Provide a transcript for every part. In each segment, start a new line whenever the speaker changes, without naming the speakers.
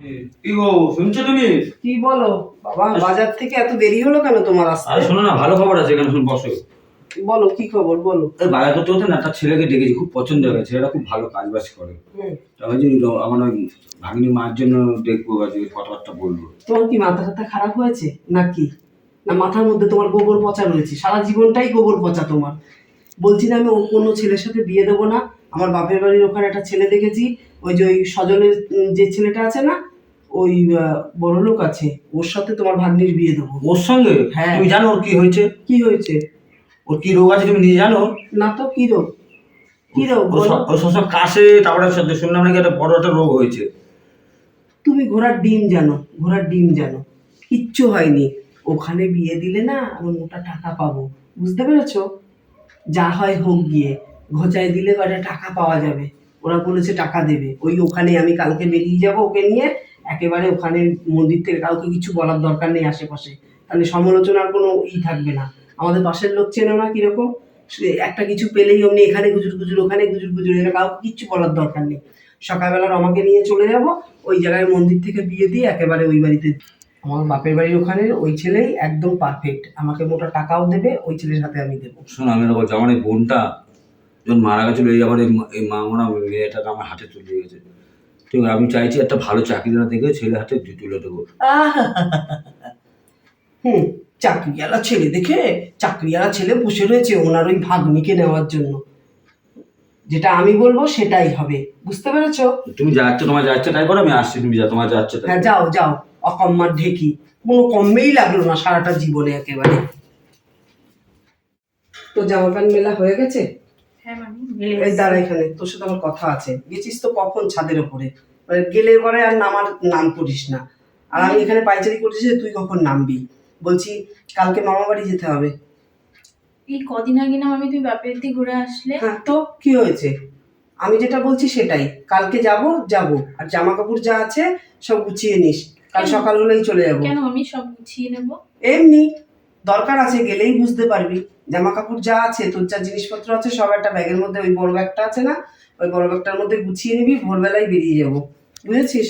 কি গো শুনছো তুমি?
কি বলো? বাবা বাজার থেকে এত দেরি হলো কেন তোমার আসতে?
আরে শোনো না ভালো খবর আছে এখানে শুন বসো।
বলো কি খবর? বলো।
এই বাজার করতে হতে না একটা ছেলেকে ডেকেছি খুব পছন্দ হয়ে গেছে ছেলেটা খুব ভালো কাজ বাজ করে।
হুম।
তা ভাবছি আমার ওই ভাগ্নি মার জন্য দেখব আজকে কথাবার্তা বলব।
তোমার কি মাথা টাথা খারাপ হয়েছে? নাকি? না মাথার মধ্যে তোমার গোবর পচা রয়েছে সারা জীবনটাই গোবর পচা তোমার। বলছি না আমি কোনো ছেলের সাথে বিয়ে দেবো না আমার বাপের বাড়ির ওখানে একটা ছেলে দেখেছি ওই যে ওই সজনের যে ছেলেটা আছে না ওই বড় লোক আছে ওর সাথে তোমার ভাগ্নির বিয়ে দেবো।
ওর সঙ্গে?
হ্যাঁ।
তুমি জানো ওর কি হয়েছে?
কি হয়েছে?
ওর কি রোগ আছে তুমি নিজে জানো?
না তো কি রোগ? কি রোগ
ও সব- কাশে তারপরে শুনলাম নাকি একটা বড় একটা রোগ হয়েছে।
তুমি ঘোড়ার ডিম জানো ঘোড়ার ডিম জানো। কিচ্ছু হয়নি। ওখানে বিয়ে দিলে না আমি মোটা টাকা পাবো। বুঝতে পেরেছ? যা হয় হোক গিয়ে। ঘোচায় দিলে কয়টা টাকা পাওয়া যাবে। ওরা বলেছে টাকা দেবে। ওই ওখানে আমি কালকে বেরিয়ে যাব ওকে নিয়ে। একেবারে ওখানে মন্দির থেকে কাউকে কিছু বলার দরকার নেই আশেপাশে। তাহলে সমালোচনার কোনো ই থাকবে না। আমাদের পাশের লোক চেনো না কীরকম? একটা কিছু পেলেই অমনি এখানে গুজুর গুজুর, ওখানে গুজুর গুজুর এটা কাউকে কিচ্ছু বলার দরকার নেই। সকালবেলা রমাকে নিয়ে চলে যাব। ওই জায়গায় মন্দির থেকে বিয়ে দিয়ে একেবারে ওই বাড়িতে আমার বাপের বাড়ির ওখানে ওই ছেলেই একদম পারফেক্ট আমাকে মোটা টাকাও দেবে, ওই ছেলের সাথে আমি দেবো।
শোনো, আমি বলছি, আমার বোনটা যখন মারা গেছিল এই আবার এই মা- মারা মেয়েটাকে আমার হাতে তুলে গেছে ঠিক আমি চাইছি একটা ভালো চাকরি না দেখে ছেলে হাতে তুলে দেবো।
হুম চাকরিওয়ালা ছেলে দেখে চাকরিওয়ালা ছেলে বসে রয়েছে ওনার ওই ভাগ্নিকে নেওয়ার জন্য। যেটা আমি বলব সেটাই হবে বুঝতে পেরেছ?
তুমি যাচ্ছে তোমার যাচ্ছে তাই করো আমি আসছি তুমি যা তোমার যাচ্ছে
হ্যাঁ যাও যাও অকম্মার ঢেকি। কোনো কমেই লাগল না সারাটা জীবনে একেবারে। তো জামা প্যান্ট মেলা হয়ে গেছে? এই দাঁড়া এখানে তোর সাথে আমার কথা আছে। গেছিস তো কখন ছাদের ওপরে? মানে গেলে পরে আর নামার নাম করিস না। আর আমি এখানে পাইচারি করছি যে তুই কখন নামবি? বলছি কালকে মামা বাড়ি যেতে হবে।
এই কদিন আগে না মামি তুমি বাপের দিকে ঘুরে আসলে।
হ্যাঁ তো কি হয়েছে? আমি যেটা বলছি সেটাই। কালকে যাব যাব। আর জামা কাপড় যা আছে সব গুছিয়ে নিস। কাল? সকাল হলেই চলে যাব।
কেন আমি সব গুছিয়ে নেব?
এমনি। দরকার আছে গেলেই বুঝতে পারবি। জামা কাপড় যা আছে তোর যা জিনিসপত্র আছে সব একটা ব্যাগের মধ্যে ওই বড় ব্যাগটা আছে না ওই বড় ব্যাগটার মধ্যে গুছিয়ে নিবি ভোরবেলায় বেরিয়ে যাব। বুঝেছিস?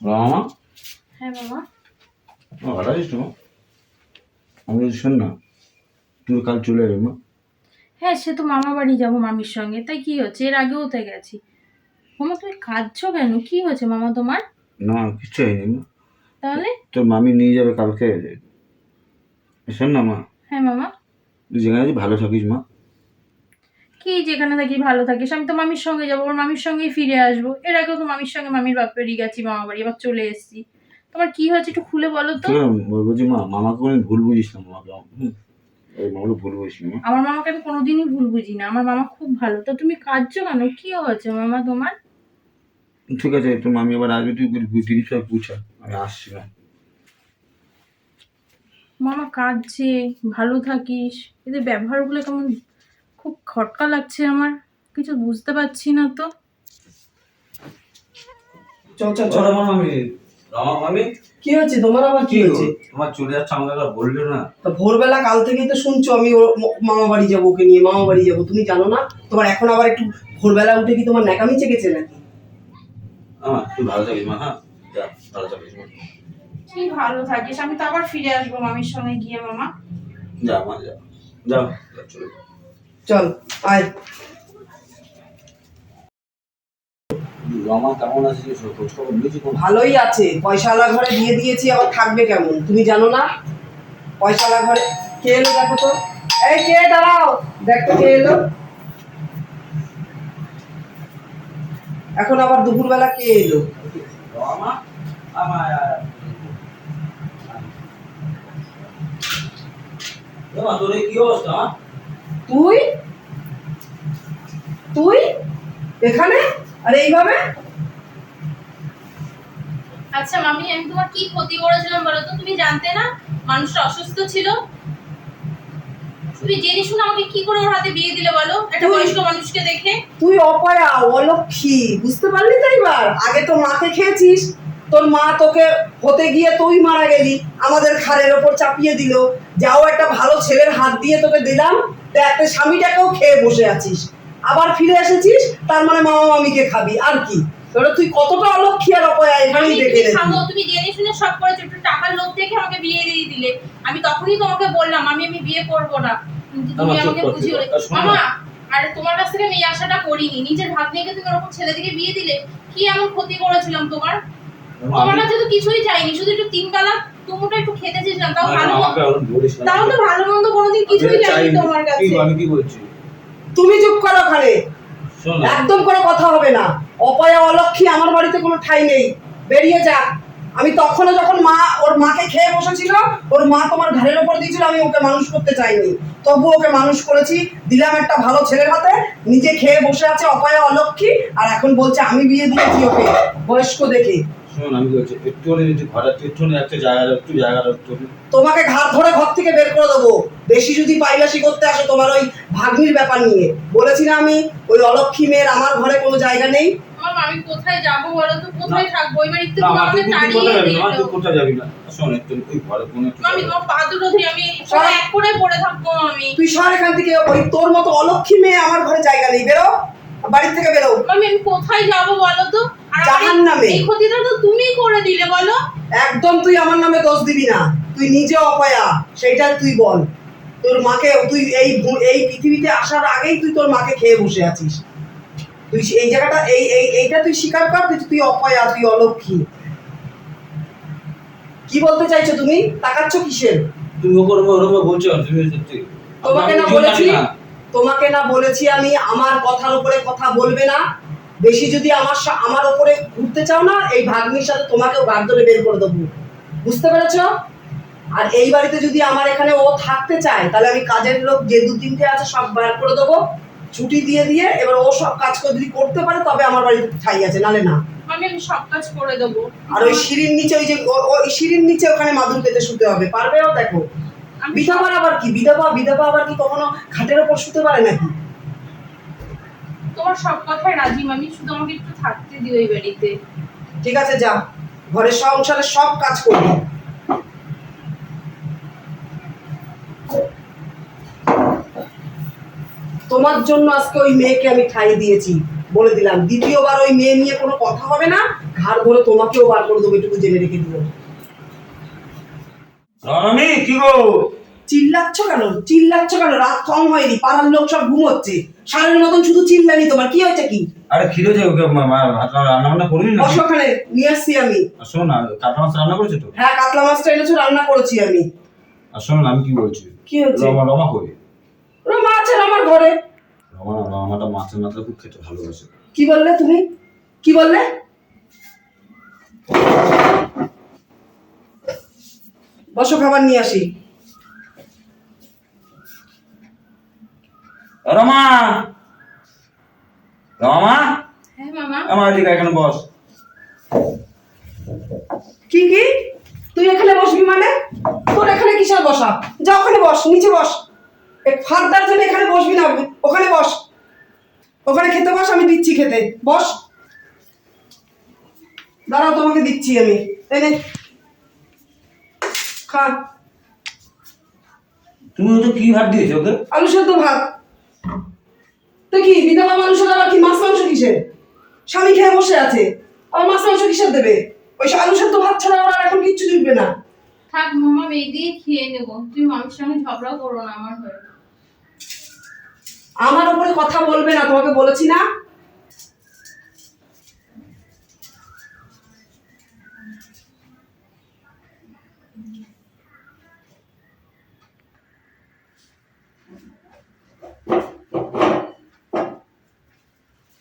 মামা
হ্যাঁ বাবা।
ভালো আছিস তো? আমি শোন না তুমি কাল চলে যাবে মা
হ্যাঁ সে তো মামা বাড়ি যাব মামির সঙ্গে তাই কি হচ্ছে? এর আগেও তো গেছি। মামা তুমি কাঁদছো কেন? কি হয়েছে মামা তোমার?
না কিচ্ছু হয়নি মা।
তাহলে?
তোর মামি নিয়ে যাবে কালকে। শোন না মা?
হ্যাঁ মামা।
তুই যেখানে ভালো থাকিস মা।
কি যেখানে থাকি ভালো থাকিস? আমি তো মামির সঙ্গে যাব ওর মামির সঙ্গেই ফিরে আসব। এর আগেও তো মামির সঙ্গে মামির বাপ বাড়ি গেছি মামা বাড়ি। এবার চলে এসেছি। তোমার কি হয়েছে একটু খুলে বলো তো।
আছে বলছি মা মামাকে কোনো ভুল বুঝিস না মামাকে মামাকে ভুল বুঝিস না
আমার মামাকে আমি কোনোদিনই ভুল বুঝি না। আমার মামা খুব ভালো। তো তুমি কাঁদছো কেন? কি হয়েছে মামা তোমার?
ঠিক আছে তোর মামি আবার আসবে তুই জিনিস সব পুছা। আমি আসছি না
মামা কাঁদছে ভালো থাকিস। এদের ব্যবহারগুলো কেমন খুব খটকা লাগছে আমার কিছু বুঝতে পারছি না তো।
চল চল চল।
মামি রামা মামি?
কি হয়েছে? তোমার আবার কি হয়েছে?
তোমার চলে যাচ্ছে আমাকে একবার বললে না।
তা ভোরবেলা কাল থেকেই তো শুনছো আমি মামা বাড়ি যাব ওকে নিয়ে মামা বাড়ি যাব তুমি জানো না? তোমার এখন আবার একটু ভোরবেলা উঠে কি তোমার ন্যাকামি চেকেছে নাকি?
আমা তুই ভালো থাকিস মা হ্যাঁ? যা ভালো থাকিস মা
কি ভালো থাকিস আমি তো আবার ফিরে আসব মামির সঙ্গে গিয়ে মামা।
যা মা যা। যাও চলে
চল আয়।
কেমন
ভালোই আছে। পয়সাওয়ালা ঘরে দিয়ে দিয়েছি আবার থাকবে কেমন? তুমি জানো না? পয়সাওয়ালা ঘরে? কে এলো দেখো তো? এই কে দাঁড়াও। দেখো কে এলো। এখন আবার দুপুরবেলা কে এলো?
রমা আমার তোর কি অবস্থা?
তুই? তুই? এখানে? আর এইভাবে?
আচ্ছা মামি আমি তোমার কি ক্ষতি করেছিলাম বলো তো? তুমি জানতে না মানুষটা অসুস্থ ছিল। তুমি জেনে শুনে আমাকে কি করে ওর হাতে বিয়ে দিলে বলো? একটা বয়স্ক মানুষকে দেখে।
তুই অপয়া অলক্ষী বুঝতে পারলি তো এবার? আগে তো মাকে খেয়েছিস তোর মা তোকে হতে গিয়ে তুই মারা গেলি আমাদের ঘাড়ের ওপর চাপিয়ে দিল। যাও একটা ভালো ছেলের হাত দিয়ে তোকে দিলাম তো একটা স্বামীটাকেও খেয়ে বসে আছিস। আবার ফিরে এসেছিস তার মানে মামা মামিকে খাবি আর কি? তুই কতটা অলক্ষী আর অপয়া এখানেই দেখে
তুমি জেনে শুনে সব করেছ একটু টাকার লোভ দেখে আমাকে বিয়ে দিয়ে দিলে। আমি তখনই তোমাকে বললাম আমি আমি বিয়ে করব না। কিন্তু তুমি আমাকে বুঝিয়ে মামা আর তোমার কাছ থেকে আমি আশাটা করিনি। নিজের ভাগ নিয়ে তুমি ওরকম ছেলেদিকে বিয়ে দিলে কি এমন ক্ষতি করেছিলাম তোমার? তোমার কাছে তো কিছুই চাইনি শুধু একটু তিন বেলা তুমুটা একটু খেতে চেয়েছিলাম তাও ভালো। তাও তো ভালো মন্দ কোনোদিন কিছুই
আমি
চাইনি। তোমার কাছে।
আমি কি বলছি?
তুমি চুপ করো ওখানে। একদম কোনো কথা হবে না। অপয়া অলক্ষী আমার বাড়িতে কোনো ঠাই নেই। বেরিয়ে যা আমি তখনও যখন মা ওর মাকে খেয়ে বসেছিল ওর মা তোমার ঘাড়ের ওপর দিয়েছিল আমি ওকে মানুষ করতে চাইনি। তবু ওকে মানুষ করেছি। দিলাম একটা ভালো ছেলের হাতে। নিজে খেয়ে বসে আছে অপয়া অলক্ষী। আর এখন বলছে আমি বিয়ে দিয়েছি ওকে। বয়স্ক দেখে।
শোন আমি বলছি একটু হলে যদি ঘরে একটু হলে জায়গা একটু জায়গা একটু
তোমাকে ঘাট ধরে ঘর থেকে বের করে দেবো। বেশি যদি পাইলাসি করতে আসো তোমার ওই ভাগ্নির ব্যাপার নিয়ে। বলেছি না আমি ওই অলক্ষী মেয়ের আমার ঘরে কোনো জায়গা নেই।
আমি কোথায় যাব বলো তো? কোথায় থাকব? এবার একটু আমাকে
তুই
তাড়িয়ে
কোথায় না, তুই কোথায় যাবি না। শোন, একটু ওই ঘরে কোনো
আমি তোমার পা দুটো ধরে আমি সব এক করে পড়ে থাকব আমি।
তুই শহর এখান থেকে ওই তোর মতো অলক্ষী মেয়ে আমার ঘরে জায়গা নেই। বেরো বাড়ির থেকে বেরো।
আমি আমি কোথায় যাব বলো তো?
জাহান্নামে।
এই ক্ষতিটা তো তুমিই করে দিলে বলো।
একদম তুই আমার নামে দোষ দিবি না। তুই নিজে অপয়া সেইটা তুই বল। তোর মাকে তুই এই এই পৃথিবীতে আসার আগেই তুই তোর মাকে খেয়ে বসে আছিস। তুই এই জায়গাটা এই এই এইটা তুই স্বীকার কর তুই অপয়া তুই অলক্ষী। কি বলতে চাইছো তুমি? তাকাচ্ছ কিসের?
তুমি বলছো তুমি সত্যি
তোমাকে না বলেছি তোমাকে না বলেছি আমি আমার কথার উপরে কথা বলবে না। বেশি যদি আমার আমার উপরে ঘুরতে চাও না এই ভাগ্নির সাথে তোমাকেও গাড় ধরে বের করে দেবো। বুঝতে পেরেছ? আর এই বাড়িতে যদি আমার এখানে ও থাকতে চায় তাহলে আমি কাজের লোক যে দু তিনটে আছে সব বার করে দেবো। ছুটি দিয়ে দিয়ে এবার ও সব কাজ করে যদি করতে পারে তবে আমার বাড়িতে ঠাই আছে নালে না।
আমি সব কাজ করে দেবো।
আর ওই সিঁড়ির নিচে ওই যে ও- ওই সিঁড়ির নিচে ওখানে মাদুর পেতে শুতে হবে পারবে ও দেখো বিধবার আবার কি? বিধবা বিধবা আবার কি কখনো খাটের ওপর শুতে পারে নাকি?
তোমার সব কথায় রাজি আমি শুধু আমাকে একটু থাকতে দিও এই বাড়িতে।
ঠিক আছে যা। ঘরের সংসারে সব কাজ করবি। তোমার জন্য আজকে ওই মেয়েকে আমি ঠাই দিয়েছি বলে দিলাম। দ্বিতীয়বার ওই মেয়ে নিয়ে কোনো কথা হবে না ঘাড় ধরে তোমাকেও বার করে দেবো এটুকু জেনে রেখে দিও।
রমি কি গো?
চিল্লাচ্ছ কেন? চিল্লাচ্ছ কেন? রাত কম হয়নি পাড়ার লোক সব ঘুমোচ্ছে। সারের মতন শুধু চিল্লানি তোমার কি হয়েছে কি?
আরে খিদে যে ওকে রান্না বান্না করবি না
ওখানে নিয়ে আসছি আমি।
শোন না কাতলা মাছ রান্না করেছে তো?
হ্যাঁ কাতলা মাছটা এনেছো রান্না করেছি আমি।
আর শোন আমি কি বলছি?
কি হচ্ছে
রমা রমা কই?
ওরা মাছ আছে আমার ঘরে।
রমা রমাটা মাছের মাথা খুব খেতে ভালোবাসে।
কি বললে তুমি? কি বললে? বসো খাবার নিয়ে আসি।
রমা! রমা!
হ্যাঁ
আমার এদিকে এখানে বস।
কি কি? তুই এখানে বসবি মানে? তোর এখানে কিসের বসা? যা ওখানে বস নিচে বস। ফার্দার জন্য এখানে বসবি না ওখানে বস। ওখানে খেতে বস আমি দিচ্ছি খেতে। বস। দাঁড়াও তোমাকে দিচ্ছি আমি। এনে খা।
তুমি ওটা কি ভাত দিয়েছ ওকে?
আলু সেদ্ধ ভাত। তো কি বিধবা মানুষের আবার কি মাছ মাংস কিসের? স্বামী খেয়ে বসে আছে। আর মাছ মাংস কিসের দেবে? ওই আলু সেদ্ধ ভাত ছাড়া ওর আর এখন কিচ্ছু জুটবে না।
থাক মামা এই দিয়ে খেয়ে নেব। তুমি মামির সঙ্গে ঝগড়া করো না আমার হয়ে।
আমার উপরে কথা বলবে না তোমাকে বলেছি না?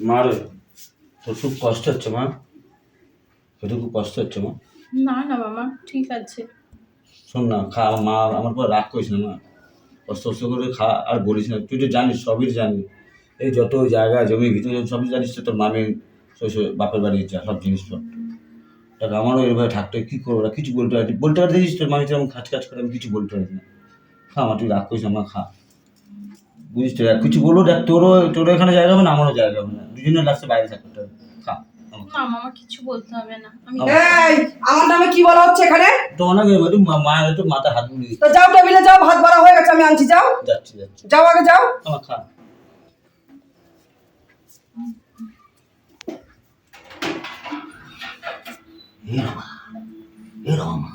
মা রে তোর খুব কষ্ট হচ্ছে মা। তোর খুব কষ্ট হচ্ছে মা।
না না মামা ঠিক আছে।
শোন না খা মা আমার পর রাগ করিস না মা। কষ্ট কষ্ট করে খা আর বলিস না। তুই তো জানিস সবই জানিস এই যত জায়গা জমি ভিতরে সবই জানিস তো তোর মামি শ্বশুর বাপের বাড়ি যা সব জিনিসপত্র টাকা আমারও এভাবে থাকতে কী করব? ওরা কিছু বলতে পারি বলতে পারি দেখিস তোর মামি যেমন খাচ খাচ করে আমি কিছু বলতে পারি না। খা আমার তুই রাগ করিস মা খা। বুঝিস তো আর কিছু বলব দেখ তোরও তোরও এখানে জায়গা হবে না আমারও জায়গা হবে না। দুজনের লাস্টে বাইরে থাকতে হবে।
না মামা কিছু বলতে হবে না। আমি
এই আমার নামে কি বলা হচ্ছে এখানে?
তো অনেক মা- হাত বুলিয়ে
তো যাও টেবিলে যাও ভাত বাড়া হয়ে গেছে আমি আনছি যাও।
যাচ্ছি যাচ্ছি।
যাও আগে যাও।
আমার খা। এ রমা এ রমা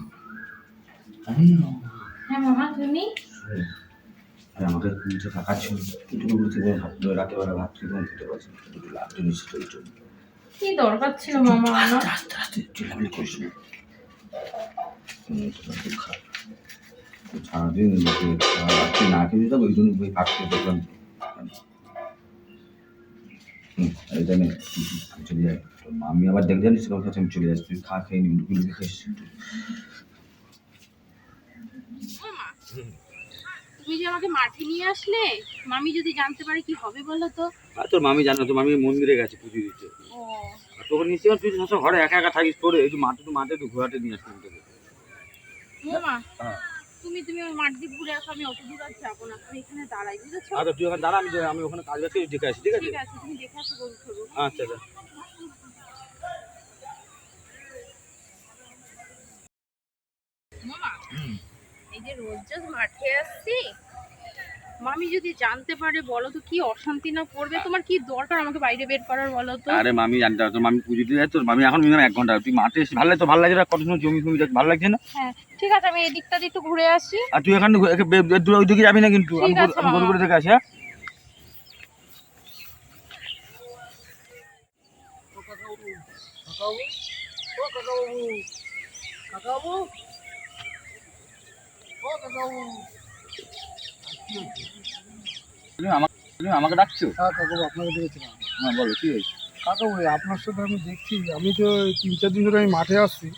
আরে রমা
হ্যাঁ মামা তুমি
কিছু টাকা ছিল। একটু বলতে ভাত রাতে বেলা ভাত খেতে খেতে পারছি না। একটু লাগতে নিশ্চিত ওই জন্য
কি দরকার ছিল মামা আমার?
আস্তে আস্তে চিল্লামিল্লি করিস না। সারাদিন না খেয়ে যেতাম ওই জন্য ভাত দেখলাম। হুম এইটা আমি চলে যাই। তোর মামি আবার দেখ জানিস তোর কাছে আমি চলে যাচ্ছি খা খেয়ে নি লুকি লুকি খাইস
তুমি যে আমাকে মাঠে নিয়ে আসলে? মামি যদি জানতে পারে কি হবে বলো তো।
আর তোর মামি জানো তোর মামি মন্দিরে গেছে পুজো দিতে।
ও।
আর তোকে নিশ্চয় তুই সবসময় ঘরে একা একা থাকিস তোরে একটু মাঠে তো মাঠে একটু ঘোরাতে নিয়ে আসতাম তোকে। হ্যাঁ।
তুমি তুমি ওই মাঠ দিয়ে ঘুরে আসো আমি অত দূর আর যাব না। আমি এখানে দাঁড়াই বুঝেছ?
আচ্ছা তুই ওখানে দাঁড়া আমি আমি ওখানে কাজ আছে দেখে আসি ঠিক আছে?
ঠিক আছে তুমি দেখে আসো গরু টরু
আচ্ছা আচ্ছা।
মামা এই যে রোজ রোজ মাঠে আসছি মামি যদি জানতে পারে বলো তো কি অশান্তি না করবে? তোমার কি দরকার আমাকে বাইরে বের করার বলো তো?
আরে মামি জানতে তোর মামি পুজো দিয়ে যায় তোর মামি এখন মিনিমাম এক ঘণ্টা। তুই মাঠে এসে ভালো লাগে তো ভালো লাগে না? কত সময় জমি ফমি দেখ ভালো লাগছে না?
হ্যাঁ ঠিক আছে আমি এদিকটা দিয়ে একটু ঘুরে আসি।
আর তুই এখানে বে- ওইদিকে যাবি না কিন্তু? আমি
মামা।
করে দেখে আসি হ্যাঁ? তুমি আমাকে তুমি আমাকে ডাকছো?
হ্যাঁ কাকাবু আপনাকে দেখেছিলাম।
হ্যাঁ বলো কি হয়েছে?
কাকাবু আপনার সাথে আমি দেখছি আমি তো তিন চার দিন ধরে আমি মাঠে আসছি।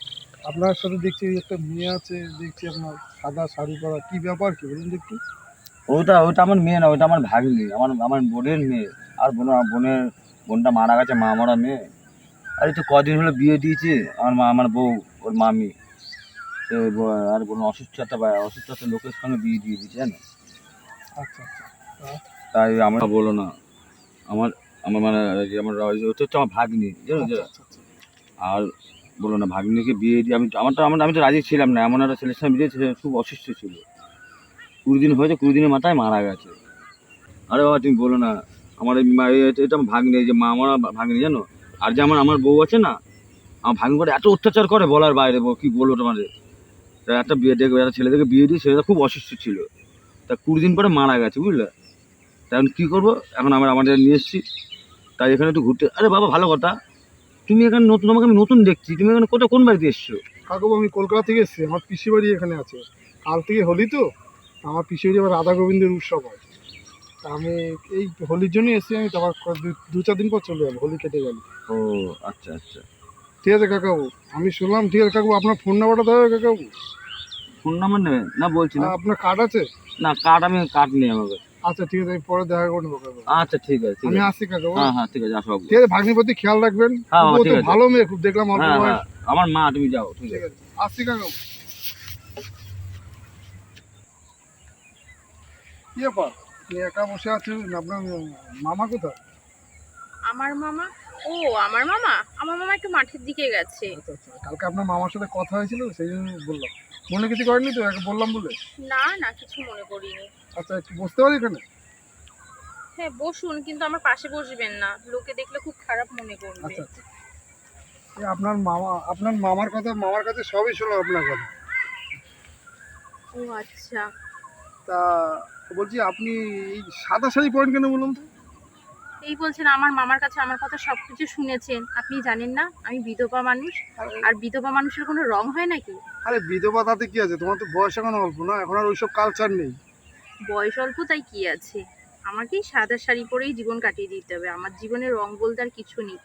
আপনার সাথে দেখছি একটা মেয়ে আছে দেখছি আপনার সাদা শাড়ি পরা। কি ব্যাপার কি বলুন একটু।
ওটা ওটা আমার মেয়ে না ওটা আমার ভাগ্নি আমার আমার বোনের মেয়ে। আর বোন বোনের বোনটা মারা গেছে মা মরা মেয়ে। আর তো কদিন হলো বিয়ে দিয়েছে আমার মা আমার বউ ওর মামি। আর বোন অসুস্থতা বা- অসুস্থতা লোকের সঙ্গে বিয়ে দিয়ে দিয়েছে জানো?
আচ্ছা আচ্ছা।
তাই আমরা বলো না। আমার আমার মানে আমার যে হচ্ছে আমার ভাগ্নি জানো?
আচ্ছা।
আর বলো না ভাগ্নিকে বিয়ে দিয়ে আমি আমার তো আমার আমি তো রাজি ছিলাম না। এমন একটা ছেলের সঙ্গে বিয়ে ছেলে খুব অসুস্থ ছিল। কুড়ি দিন হয়েছে কুড়ি দিনের মাথায় মারা গেছে। আরে বাবা তুমি বলো না আমার এই মা- এটা আমার ভাগ্নি যে মা আমার ভাগ্নি জানো? আর যে আমার আমার বউ আছে না আমার ভাগ্নি করে এত অত্যাচার করে বলার বাইরে কি বলব তোমাদের? তা একটা বিয়ে দেখবে একটা ছেলে থেকে বিয়ে দিয়ে ছেলেটা খুব অসুস্থ ছিল। তা কুড়ি দিন পরে মারা গেছে বুঝলে? তা এখন কী করব? এখন আমরা আমাদের নিয়ে এসেছি। তাই এখানে একটু ঘুরতে আরে বাবা ভালো কথা। তুমি এখানে নতুন তোমাকে আমি নতুন দেখছি। তুমি এখানে কোথাও কোন বাড়িতে এসছো?
কাকাবু আমি কলকাতা থেকে এসেছি। আমার পিসি বাড়ি এখানে আছে। কাল থেকে হোলি তো আমার পিসি বাড়ি আবার রাধা গোবিন্দের উৎসব হয়। তা আমি এই হোলির জন্যই এসেছি আমি। তারপর দু- দু চার দিন পর চলে যাব। হোলি কেটে গেল।
ও আচ্ছা আচ্ছা।
ঠিক আছে কাকাবু আমি শুনলাম ঠিক আছে কাকাবু আপনার ফোন নাম্বারটা দেবে কাকাবু।
ফোন নাম্বার নেবে না বলছি না।
আপনার কার্ড আছে?
না কার্ড আমি কার্ড নিয়ে আমাকে
আচ্ছা ঠিক আছে আমি পরে দেখা করে নেব
আচ্ছা ঠিক আছে
আমি আসছি কাকাবু
হ্যাঁ হ্যাঁ? ঠিক আছে আসো
ঠিক আছে ভাগ্নির প্রতি খেয়াল রাখবেন।
হ্যাঁ,
ও তো ভালো মেয়ে খুব দেখলাম অল্প
হ্যাঁ
বয়স।
হ্যাঁ আমার মা তুমি যাও ঠিক
ঠিক
আছে।
আসছি কাকাবু। কি ব্যাপার? একা বসে আছেন আপনার মামা কোথায়?
আমার মামা? ও আমার মামা? আমার মামা একটু মাঠের দিকে গেছে।
আচ্ছা আচ্ছা কালকে আপনার মামার সাথে কথা হয়েছিল সেই জন্য বললাম। মনে কিছু করেনি তো? বললাম বলে।
না না কিছু মনে করিনি।
আচ্ছা একটু বসতে পারি এখানে?
হ্যাঁ বসুন কিন্তু আমার পাশে বসবেন না। লোকে দেখলে খুব খারাপ মনে করবে।
আচ্ছা আচ্ছা। আপনার মামা আপনার মামার কথা মামার কাছে সবই শুনলাম আপনার কথা।
ও আচ্ছা।
তা বলছি আপনি এই সাদা শাড়ি পরেন কেন বলুন তো?
এই বলছেন আমার মামার কাছে আমার কথা সবকিছু শুনেছেন। আপনি জানেন না আমি বিধবা মানুষ। আর বিধবা মানুষের কোনো রং হয় নাকি?
আরে বিধবা তাতে কি আছে? তোমার তো বয়স এখন অল্প না? এখন আর ওইসব কালচার নেই।
বয়স অল্প তাই কি আছে? আমাকেই সাদা শাড়ি পরেই জীবন কাটিয়ে দিতে হবে। আমার জীবনে রং বলতে আর কিছু নেই।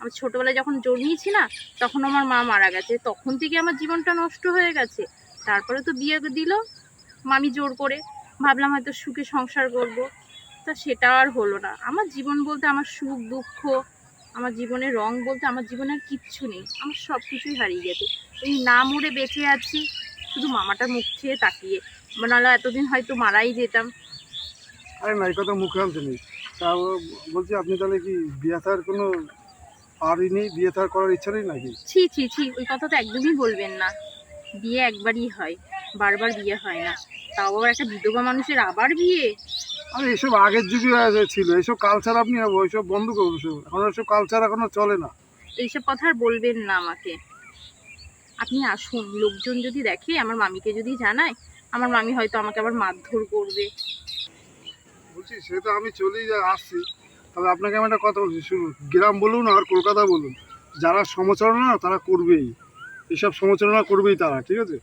আমি ছোটবেলায় যখন জন্মিয়েছি না তখন আমার মা মারা গেছে। তখন থেকে আমার জীবনটা নষ্ট হয়ে গেছে। তারপরে তো বিয়ে দিল মামি জোর করে। ভাবলাম হয়তো সুখে সংসার করব। তা সেটা আর হলো না। আমার জীবন বলতে আমার সুখ দুঃখ আমার জীবনের রং বলতে আমার জীবনে আর কিচ্ছু নেই। আমার সব কিছুই হারিয়ে গেছে। এই না মরে বেঁচে আছি শুধু মামাটার মুখ খেয়ে তাকিয়ে। নাহলে এতদিন হয়তো মারাই যেতাম।
আরে না এই কথা মুখে আনতে নেই। তা বলছি আপনি তাহলে কি বিয়ে থার কোনো আরই নেই? বিয়ে থার করার ইচ্ছা নেই নাকি?
ছি ছি ছি ওই কথা তো একদমই বলবেন না। বিয়ে একবারই হয় বারবার বিয়ে হয় না। তাও আবার একটা বিধবা মানুষের আবার বিয়ে?
আরে এসব আগের যুগে ছিল। এইসব কালচার আপনি ওইসব বন্ধ করুন সব এখন ওইসব কালচার এখনও চলে না।
এইসব কথা আর বলবেন না আমাকে। আপনি আসুন লোকজন যদি দেখে আমার মামিকে যদি জানায় আমার মামি হয়তো আমাকে আবার মারধর করবে।
বলছি সে তো আমি চলেই যা আসছি। তবে আপনাকে আমি একটা কথা বলছি শুনুন গ্রাম বলুন আর কলকাতা বলুন যারা সমালোচনা তারা করবেই। এসব সমালোচনা করবেই তারা ঠিক আছে?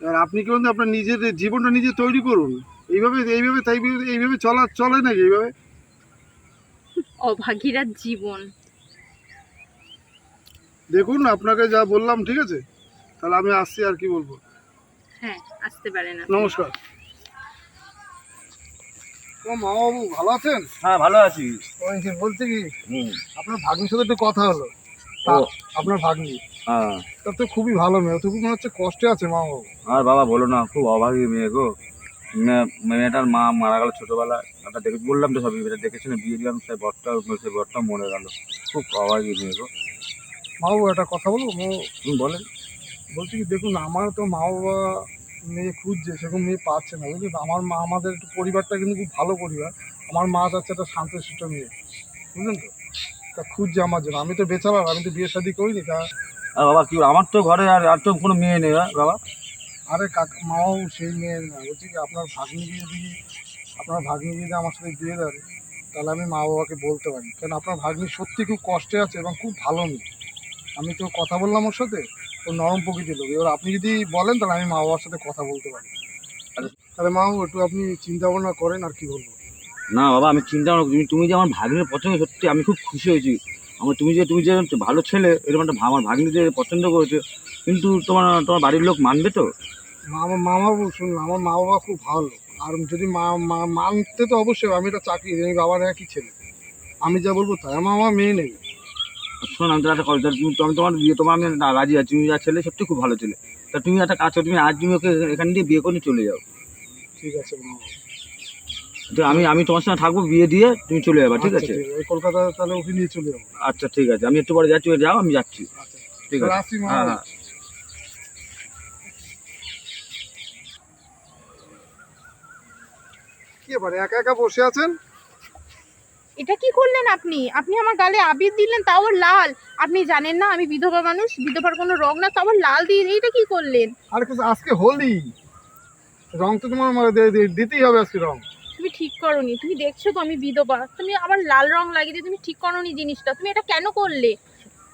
আর আপনি কি বলুন আপনার নিজের জীবনটা নিজে তৈরি করুন। এইভাবে এইভাবে তাই এইভাবে চলা চলে নাকি এইভাবে?
অভাগীরা জীবন।
দেখুন আপনাকে যা বললাম ঠিক আছে? তাহলে আমি আসছি আর কি বলব?
হ্যাঁ আসতে পারেন
নমস্কার। ও মা ভালো আছেন?
হ্যাঁ ভালো আছি।
বলছি কি
হুম।
আপনার ভাগ্নির সাথে একটু কথা হলো। তা আপনার ভাগ্নি।
হ্যাঁ।
তার তো খুবই ভালো মেয়ে তো মনে হচ্ছে কষ্টে আছে মা বাবু
আর বাবা বলো না খুব অভাগী মেয়ে গো। মেয়েটার মা মারা গেল ছোটবেলায়। একটা দেখে বললাম তো সবই এটা দেখেছি না বিয়ে দিলাম সেই বরটা সেই বরটা মরে গেল। খুব অভাগী মেয়ে গো
মা বাবু একটা কথা বলব
বলেন।
বলছি কি দেখুন আমার তো মা বাবা মেয়ে খুঁজছে সেরকম মেয়ে পাচ্ছে না বুঝলি আমার মা আমাদের একটু পরিবারটা কিন্তু খুব ভালো পরিবার। আমার মা যাচ্ছে একটা শান্তশিষ্ট মেয়ে বুঝলেন তো? তা খুঁজছে আমার জন্য। আমি তো বেচারা আমি তো বিয়ে শাদি করিনি তা
আর বাবা কি আমার তো ঘরে আর আর তো কোনো মেয়ে নেই বাবা?
আরে কাকা মাও সেই মেয়ে না বলছি কি আপনার ভাগ্নিকে যদি আপনার ভাগ্নি যদি আমার সাথে বিয়ে দেন তাহলে আমি মা বাবাকে বলতে পারি। কারণ আপনার ভাগ্নি সত্যি খুব কষ্টে আছে এবং খুব ভালো মেয়ে। আমি তো কথা বললাম ওর সাথে ও নরম প্রকৃতির লোক। এবার আপনি যদি বলেন তাহলে আমি মা বাবার সাথে কথা বলতে পারি। তাহলে মা একটু আপনি চিন্তা ভাবনা করেন আর কি বলব।
না বাবা আমি চিন্তা ভাবনা করি- তুমি তুমি যে আমার ভাগ্নির পছন্দ সত্যি আমি খুব খুশি হয়েছি। আমার তুমি যে তুমি যে ভালো ছেলে এরকম একটা আমার ভাগ্নি যে পছন্দ করেছে। কিন্তু তোমার তোমার বাড়ির লোক মানবে তো?
আমার মা বাবু শুনুন আমার মা বাবা খুব ভালো আর যদি মা মানতে তো অবশ্যই আমি একটা চাকরি আমি বাবার একই ছেলে? আমি যা বলব তাই আমার আমার মেয়ে নেই।
শোন আমি তো একটা কথা তুমি আমি তোমার বিয়ে তোমার আমি রাজি আছি তুমি যা ছেলে সত্যি খুব ভালো ছেলে। তা তুমি একটা কাজ তুমি আজ তুমি ওকে এখান দিয়ে বিয়ে করে চলে যাও।
ঠিক আছে
তো আমি আমি তোমার সঙ্গে থাকব বিয়ে দিয়ে তুমি চলে যাবে ঠিক
আচ্ছা,
আছে?
কলকাতা তাহলে ওকে নিয়ে চলে যাব।
আচ্ছা ঠিক আছে। আমি একটু পরে যাচ্ছি যাও আমি যাচ্ছি।
আচ্ছা।
ঠিক আছে। হ্যাঁ হ্যাঁ।
কি এবার একা একা বসে আছেন?
এটা কি করলেন আপনি? আপনি আমার গালে আবির দিলেন তাও লাল। আপনি জানেন না আমি বিধবা মানুষ বিধবার কোনো রং না তাও লাল দিয়ে এইটা কি করলেন?
আর কিছু আজকে হোলি রং তো তোমার মানে দিতেই হবে আজকে রং।
তুমি ঠিক করনি তুমি দেখছ তো আমি বিধবা। তুমি আবার লাল রং লাগিয়ে দিয়ে তুমি ঠিক করনি জিনিসটা। তুমি এটা কেন করলে?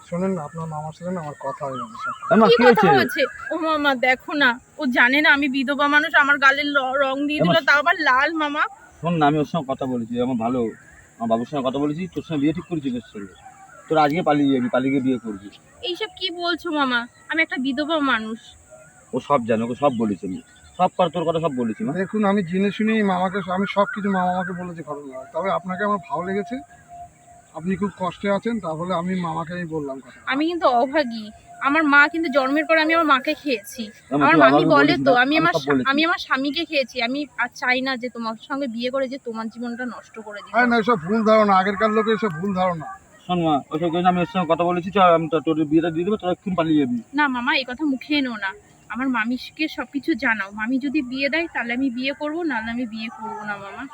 শোনেন না আপনার মামার সাথে না আমার কথা হয়ে সব।
কি
কি
কথা
হয়েছে?
হয়েছে? ও মামা দেখো না ও জানে না আমি বিধবা মানুষ আমার গালে ল- রং দিয়ে দিল তাও আবার লাল মামা।
শোন না আমি ওর সঙ্গে কথা বলেছি আমার ভালো আমার বাবুর সঙ্গে কথা বলেছি তোর সঙ্গে বিয়ে ঠিক করেছি তোর সঙ্গে তোর আজকে পালিয়ে যাবি পালিয়ে গিয়ে বিয়ে করবি।
এইসব কি বলছো মামা? আমি একটা বিধবা মানুষ।
ও সব জানে ওকে সব বলেছি আমি। সব কথা তোর কথা সব বলেছি মা।
দেখুন আমি জেনে শুনেই মামাকে আমি সব কিছু মামা আমাকে বলেছি ঘটনা তবে আপনাকে আমার ভালো লেগেছে আপনি খুব কষ্টে আছেন তাহলে আমি মামাকে আমি বললাম কথা।
আমি কিন্তু অভাগী। আমার মা কিন্তু জন্মের পর আমি আমার মাকে খেয়েছি।
আমার
মামি বলে তো আমি আমার। আমি আমার স্বামীকে খেয়েছি। আমি আর চাই না যে তোমার সঙ্গে বিয়ে করে যে তোমার জীবনটা নষ্ট করে দিই
হ্যাঁ না এসব ভুল ধারণা আগেরকার লোকের এসব ভুল ধারণা।
শোন মা জন্য আমি ওর সঙ্গে কথা বলেছি চল আমি তোর বিয়েটা দিয়ে দেবো তোর এক্ষুনি পালিয়ে যাবি।
না মামা এই কথা মুখে এনো না। আমার মামিকে সবকিছু জানাও। মামি যদি বিয়ে দেয় তাহলে আমি বিয়ে করব নাহলে আমি বিয়ে করব না মামা।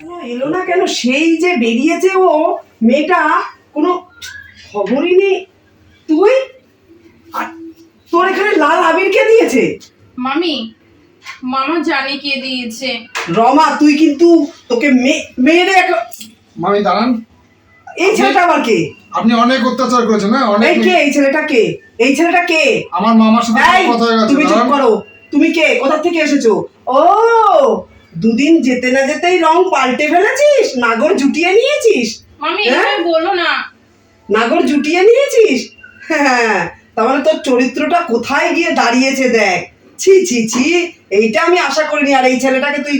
এলো না কেন? সেই যে বেরিয়েছে ও মেয়েটা কোনো খবরই নেই। তুই? তোর এখানে লাল আবির কে দিয়েছে?
মামি মামা জানে কে দিয়েছে।
রমা তুই কিন্তু তোকে মেয়েরে এক-
মামি দাঁড়ান।
এই ছেলেটা আবার কে?
আপনি অনেক অত্যাচার করেছেন হ্যাঁ? অনেক
কে? এই ছেলেটা কে? এই ছেলেটা কে?
আমার মামার সাথে কথা হয়ে গেছে
তুমি চুপ করো। তুমি কে? কোথা থেকে এসেছ? ও! দুদিন যেতে না যেতেই রং পাল্টে ফেলেছিস? নাগর জুটিয়ে নিয়েছিস?
মামি
হ্যাঁ?
এভাবে বলো না।
নাগর জুটিয়ে নিয়েছিস? হ্যাঁ তাহলে তোর চরিত্রটা কোথায় গিয়ে দাঁড়িয়েছে দেখ। ছি ছি ছি এইটা আমি আশা করিনি। আর এই ছেলেটাকে তুই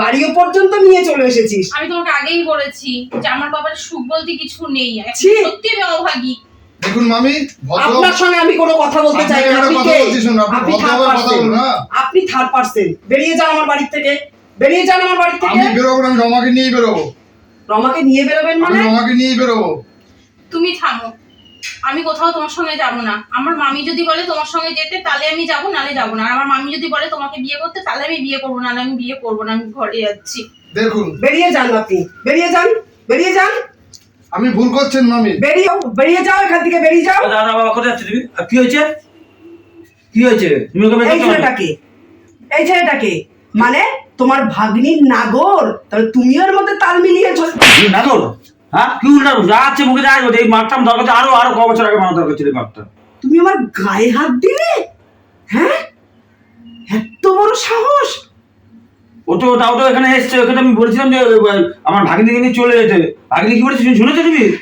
বাড়িও পর্যন্ত নিয়ে চলে এসেছিস।
আমি তোমাকে আগেই বলেছি যে আমার বাবার সুখ বলতে কিছু নেই।
ছি!
সত্যি আমি অভাগী
দেখুন মামি
আপনার সঙ্গে আমি কোনো কথা বলতে চাই না। আপনি থার্ড
কথা
পার্সেন
হ্যাঁ?
আপনি থার্ড পার্সেন বেরিয়ে যান আমার বাড়ি থেকে। বেরিয়ে যান আমার বাড়ি থেকে।
আমি বেরোবো না, আমি রমাকে নিয়েই বেরোবো।
রমাকে নিয়ে বেরোবেন
আমি
মানে
রমাকে নিয়েই বেরোবো।
তুমি থামো। আমি কোথাও তোমার সঙ্গে যাব না। আমার মামি যদি বলে তোমার সঙ্গে যেতে তাহলে আমি যাব নালে যাব না। আর আমার মামি যদি বলে তোমাকে বিয়ে করতে তাহলে আমি বিয়ে করব নাহলে আমি বিয়ে করব না আমি ঘরে যাচ্ছি।
দেখুন।
বেরিয়ে যান আপনি। বেরিয়ে যান। বেরিয়ে যান।
আমি ভুল করছেন মামি।
বেরিয়ে বেরিয়ে যাও এখান থেকে বেরিয়ে যাও।
দাদা বাবা কোথায় যাচ্ছে তুমি? কি হয়েছে? কি হয়েছে? তুমি ওকে
এই
পারো?
ছেলেটাকে। এই ছেলেটাকে। মানে তোমার ভাগ্নির নাগর? তাহলে তুমি ওর মধ্যে তাল মিলিয়ে চল
নাগর? হ্যাঁ? কি উল্টা যা আছে মুখে যাই এই মাঠটা দরকার ছিল, আরও আরও ক বছর আগে দরকার ছিল এই মাঠটা।
তুমি আমার গায়ে হাত দিলে? হ্যাঁ? এত বড় সাহস!
ও তো ওটা ওটা এখানে এসছে। ওখানে আমি বলেছিলাম যে আমার ভাগ্নিকে নিয়ে চলে যেতে ভাগ্নি কি বলেছে? শুনেছো তুমি?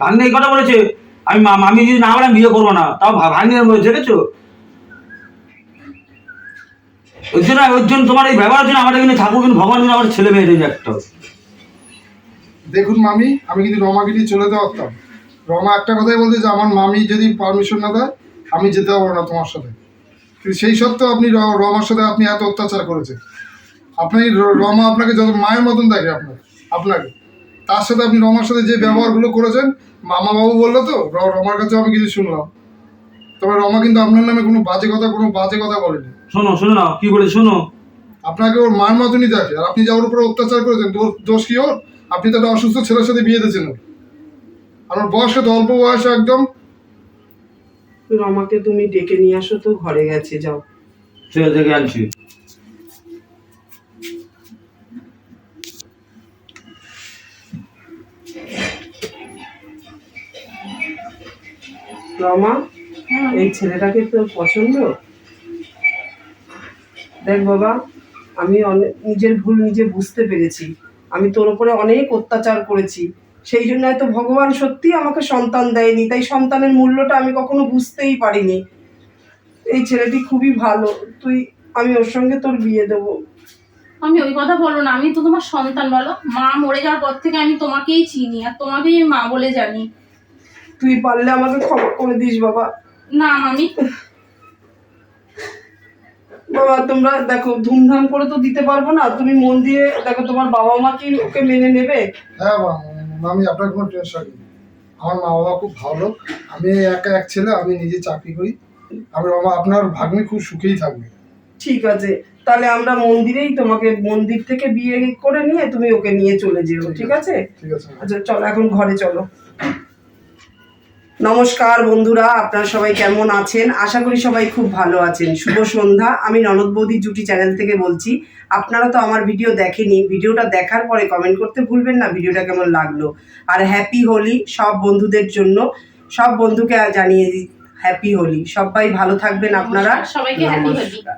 ভাগ্নি এই কথা বলেছে। আমি মা- আমি যদি না বলে আমি বিয়ে করব না। তাও ভাগ্নি বলেছে দেখেছ ওই জন্য ওই জন্য তোমার এই ব্যবহারের জন্য আমার এখানে ঠাকুর কিন্তু ভগবান কিন্তু আমার ছেলে মেয়ে হয়ে একটা।
দেখুন মামি, আমি কিন্তু রমাকে নিয়ে চলে যেতে পারতাম রমা একটা কথাই বলছে যে আমার মামি যদি পারমিশন না দেয়, আমি যেতে পারব না তোমার সাথে। কিন্তু সেই সত্ত্বেও আপনি রমার সাথে আপনি এত অত্যাচার করেছেন। আপনি র- রমা আপনাকে যত মায়ের মতন দেখে আপনার, আপনাকে। তার সাথে আপনি রমার সাথে যে ব্যবহারগুলো করেছেন মামা বাবু বলল তো রমার কাছে আমি কিছু শুনলাম। তবে রমা কিন্তু আপনার নামে কোনো বাজে কথা, কোনো বাজে কথা বলেনি।
শোনো শোনো না কি বলেছে শোনো।
আপনাকে ওর মায়ের মতনই দেখে আর আপনি যা ওর উপরে অত্যাচার করেছেন দোষ- দোষ কি ওর? আপনি তো একটা অসুস্থ ছেলের সাথে বিয়ে দিয়েছেন ওর। আর ওর বয়সে তো অল্প বয়সে একদম।
রমাকে তুমি ডেকে নিয়ে আসো তো ঘরে গেছে যাও।
ছেলে থেকে আনছি।
রমা এই ছেলেটাকে তোর পছন্দ? দেখ বাবা আমি অনেক নিজের ভুল নিজে বুঝতে পেরেছি। আমি তোর উপরে অনেক অত্যাচার করেছি। সেই জন্য হয়তো ভগবান সত্যি আমাকে সন্তান দেয়নি তাই সন্তানের মূল্যটা আমি কখনো বুঝতেই পারিনি। এই ছেলেটি খুবই ভালো তুই আমি ওর সঙ্গে তোর বিয়ে দেবো।
আমি ওই কথা বলো না আমি তো তোমার সন্তান বলো। মা মরে যাওয়ার পর থেকে আমি তোমাকেই চিনি আর তোমাকেই মা বলে জানি।
তুই পারলে আমাকে খবর করে দিস বাবা।
না মামি।
বাবা তোমরা দেখো ধুমধাম করে তো দিতে পারব না। তুমি মন দিয়ে দেখো তোমার বাবা মা কি ওকে মেনে নেবে?
হ্যাঁ মা- মামি আপনার কোনো টেনশন নেই। আমার মা বাবা খুব ভালো আমি একা এক ছেলে আমি নিজে চাকরি করি। আমি বাবা আপনার ভাগ্নে খুব সুখেই থাকবে।
ঠিক আছে। তাহলে আমরা মন্দিরেই তোমাকে মন্দির থেকে বিয়ে করে নিয়ে তুমি ওকে নিয়ে চলে যেও ঠিক আছে?
ঠিক আছে।
আচ্ছা চলো এখন ঘরে চলো। নমস্কার বন্ধুরা আপনারা সবাই কেমন আছেন? আশা করি সবাই খুব ভালো আছেন। শুভ সন্ধ্যা আমি ননদ বৌদি জুটি চ্যানেল থেকে বলছি। আপনারা তো আমার ভিডিও দেখেনি ভিডিওটা দেখার পরে কমেন্ট করতে ভুলবেন না ভিডিওটা কেমন লাগল। আর হ্যাপি হোলি সব বন্ধুদের জন্য। সব বন্ধুকে জানিয়ে দিই হ্যাপি হোলি। সবাই ভালো থাকবেন আপনারা।
সবাইকে হ্যাপি হোলি।
নমস্কার।